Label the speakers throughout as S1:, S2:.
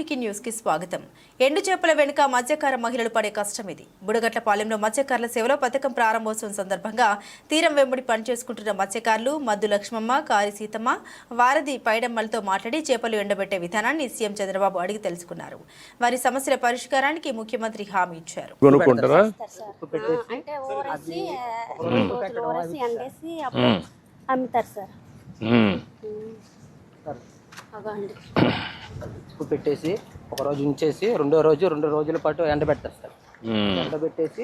S1: వాల్మీకి న్యూస్కి స్వాగతం. ఎండు చేపల వెనుక మత్స్యకార మహిళలు పడే కష్టం ఇది. బుడగట్లపాలెంలో మత్స్యకారుల సేవలో పథకం ప్రారంభోత్సవం సందర్భంగా తీరం వెంబడి పనిచేసుకుంటున్న మత్స్యకారులు మద్దు లక్ష్మమ్మ కారి సీతమ్మ వారధి పైడమ్మలతో మాట్లాడి చేపలు ఎండబెట్టే విధానాన్ని సీఎం చంద్రబాబు అడిగి తెలుసుకున్నారు. వారి సమస్యల పరిష్కారానికి ముఖ్యమంత్రి హామీ ఇచ్చారు.
S2: అమ్ముతారు సార్.
S3: ఉప్పు పెట్టేసి ఒక రోజు ఉంచేసి రెండో రోజు రెండు రోజుల పాటు ఎండబెడతారు సార్. ఎండబెట్టేసి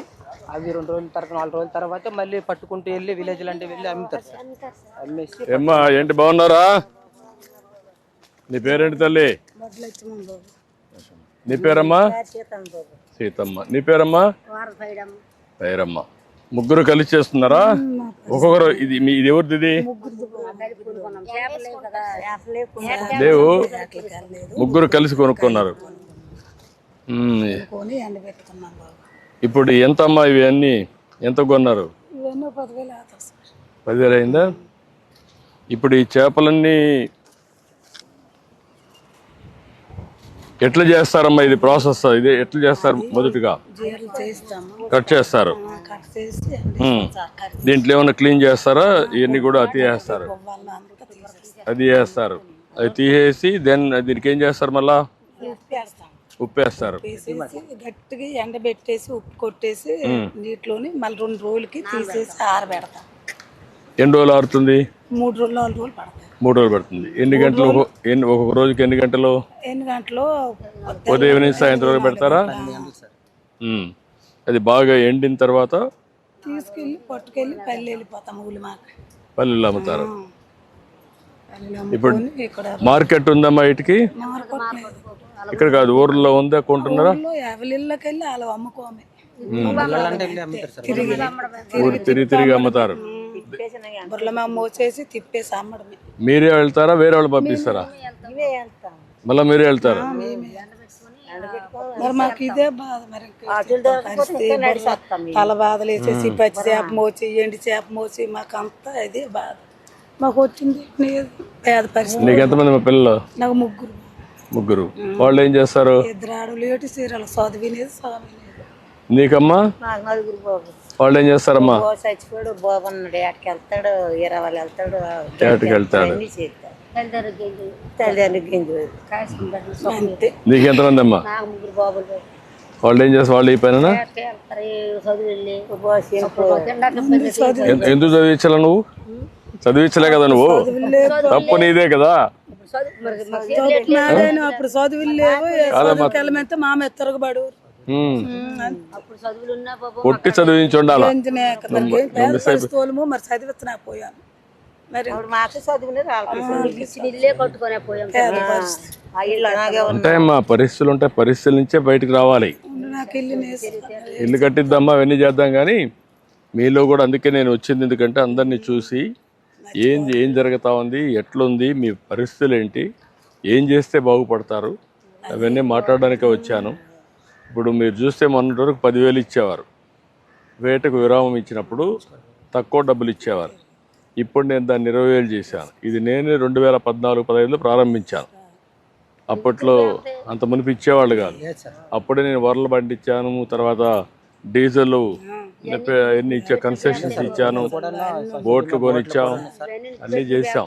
S3: అవి రెండు రోజుల తర్వాత నాలుగు రోజుల తర్వాత మళ్ళీ పట్టుకుంటూ వెళ్ళి విలేజ్ అంటే వెళ్ళి అమ్ముతారు సార్. అమ్మేసి
S4: ఏమ్మా ఏంటి బాగున్నారా? నీ పేరేంటి తల్లి? నీ పేరమ్మా? సీతమ్మ. నీ పేరమ్మా? పేరమ్మ ముగ్గురు కలిసి చేస్తున్నారా? ఒక్కొక్కరు ఇది మీ ఇది ఎవరిది ఇది? లేవు ముగ్గురు కలిసి కొనుక్కున్నారు. ఇప్పుడు ఎంత అమ్మా ఇవి అన్ని ఎంత కొన్నారు?
S5: ఇవన్నీ పదివేలు
S4: అయిందా? ఇప్పుడు ఈ చేపలన్నీ ఎట్లా చేస్తారమ్మా ఇది ప్రాసెస్? ఇది ఎట్లా చేస్తారు మొదటిగా? కట్ చేస్తారు. దీంట్లో ఏమైనా క్లీన్ చేస్తారా? ఇవన్నీ కూడా అతి చేస్తారు.
S5: వాళ్ళ అంతా తీసేస్తాం.
S4: అది చేస్తారు. అది తీసేసి దెన్ దీనికి ఏం చేస్తారు మళ్ళా?
S5: ఉప్పేస్తాం.
S4: ఉప్పేస్తారు.
S5: గట్టిగా ఎండబెట్టేసి ఉప్పు కొట్టేసి నీటిలోని మళ్ళీ రెండు రోజులకి తీసేసి ఆరబెడతాం.
S4: ఎన్ని రోజులు ఆరుతుంది?
S5: మూడు రోజులు నాలుగు రోజులు పడతాయి.
S4: మూడు రోజులు పడుతుంది. ఎన్ని గంటలు ఎన్ని ఒక్కొక్క రోజుకి ఎన్ని గంటలు?
S5: ఎన్ని గంటలు?
S4: ఉదయం నుంచి సాయంత్రం వరకు పెడతారా. అది బాగా ఎండిన తర్వాత
S5: తీసుకెళ్ళి పట్టుకెళ్ళి పల్లె వెళ్ళిపోతాం మాకు.
S4: పల్లెల్లో అమ్ముతారు.
S5: పల్లెలు అమ్ముకొని ఇక్కడ
S4: మార్కెట్ ఉందమ్మా ఇటుకి?
S5: మార్కెట్.
S4: ఇక్కడ కాదు ఊర్లో ఉందా కొంటున్నారా?
S5: ఊళ్ళో వెళ్ళి అమ్ముకోమే.
S3: అమ్ముతారు
S5: తిరిగి
S4: ఊరు తిరిగి తిరిగి అమ్ముతారు.
S5: బుర్రమ మోసేసి తిప్పేసి అమ్మడమే
S4: మీరే వెళ్తారా వేరే వాళ్ళు పంపిస్తారా? మళ్ళీ మీరే వెళ్తారు?
S5: మరి మాకు ఇదే బాధ మరి పరిస్థితి తల బాధలు వేసేసి పచ్చి చేప మోచి ఎండి చేప మోచి మాకు అంతా ఇదే బాధ. మాకు వచ్చింది పేద పరిస్థితి.
S4: నీకు ఎంతమంది మా పిల్లలు?
S5: నాకు ముగ్గురు.
S4: ముగ్గురు. వాళ్ళు ఏం చేస్తారు?
S5: ఇద్దరు ఆడలు ఏటి చీరలు చదివినేది చదివినేది
S4: నీకమ్మా?
S6: నాకు నలుగురు బాబు
S4: వాళ్ళు ఏం చేస్తారమ్మా?
S6: బాబు అన్నాడు ఏటకి వెళ్తాడు ఇరవై వెళ్తాడు
S4: ఏటకి వెళ్తాడు? నీకు ఎంతమంది అమ్మా
S2: నాకు ముగ్గురు బాబులు.
S4: వాళ్ళు ఏం చేస్తారు? వాళ్ళు ఈ పైన
S2: చదువు
S4: ఎందుకు చదివించాల నువ్వు? చదివించలే కదా నువ్వు? తప్పు నీదే కదా?
S2: చదువు
S5: అప్పుడు చదువులు లేవు. మామ తిరగబడు
S4: ఉమ్.
S2: అప్పుడు చదువులు ఉన్నా బాబు
S4: కొట్టి చదివించి ఉండాలా?
S5: మరి చదివిస్తున్నా పోయాను. మరి
S6: మాకు
S4: ఉంటాయమ్మా పరిస్థితులు ఉంటాయి పరిస్థితుల నుంచే బయటకు రావాలి.
S5: ఇల్లు
S4: కట్టిద్దామా అవన్నీ చేద్దాం కానీ మీలో కూడా అందుకే నేను వచ్చింది. ఎందుకంటే అందరినీ చూసి ఏం ఏం జరుగుతా ఉంది ఎట్లుంది మీ పరిస్థితులు ఏంటి ఏం చేస్తే బాగుపడతారు అవన్నీ మాట్లాడడానికే వచ్చాను. ఇప్పుడు మీరు చూస్తే మొన్నటి వరకు పదివేలు ఇచ్చేవారు. వేటకు విరామం ఇచ్చినప్పుడు తక్కువ డబ్బులు ఇచ్చేవారు. ఇప్పుడు నేను దాన్ని ఇరవై వేలు చేశాను. ఇది నేనే రెండు వేల పద్నాలుగు పదహైదులో ప్రారంభించాను. అప్పట్లో అంత మునిపి ఇచ్చేవాళ్ళు కాదు. అప్పుడే నేను వరలు పండించాను తర్వాత డీజిల్ ఎన్ని ఇచ్చా కన్సెషన్స్ ఇచ్చాను బోట్లు కొనిచ్చాం అన్నీ చేసాం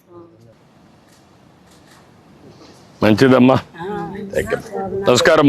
S4: మంచిదమ్మా.
S3: థ్యాంక్ యూ నమస్కారం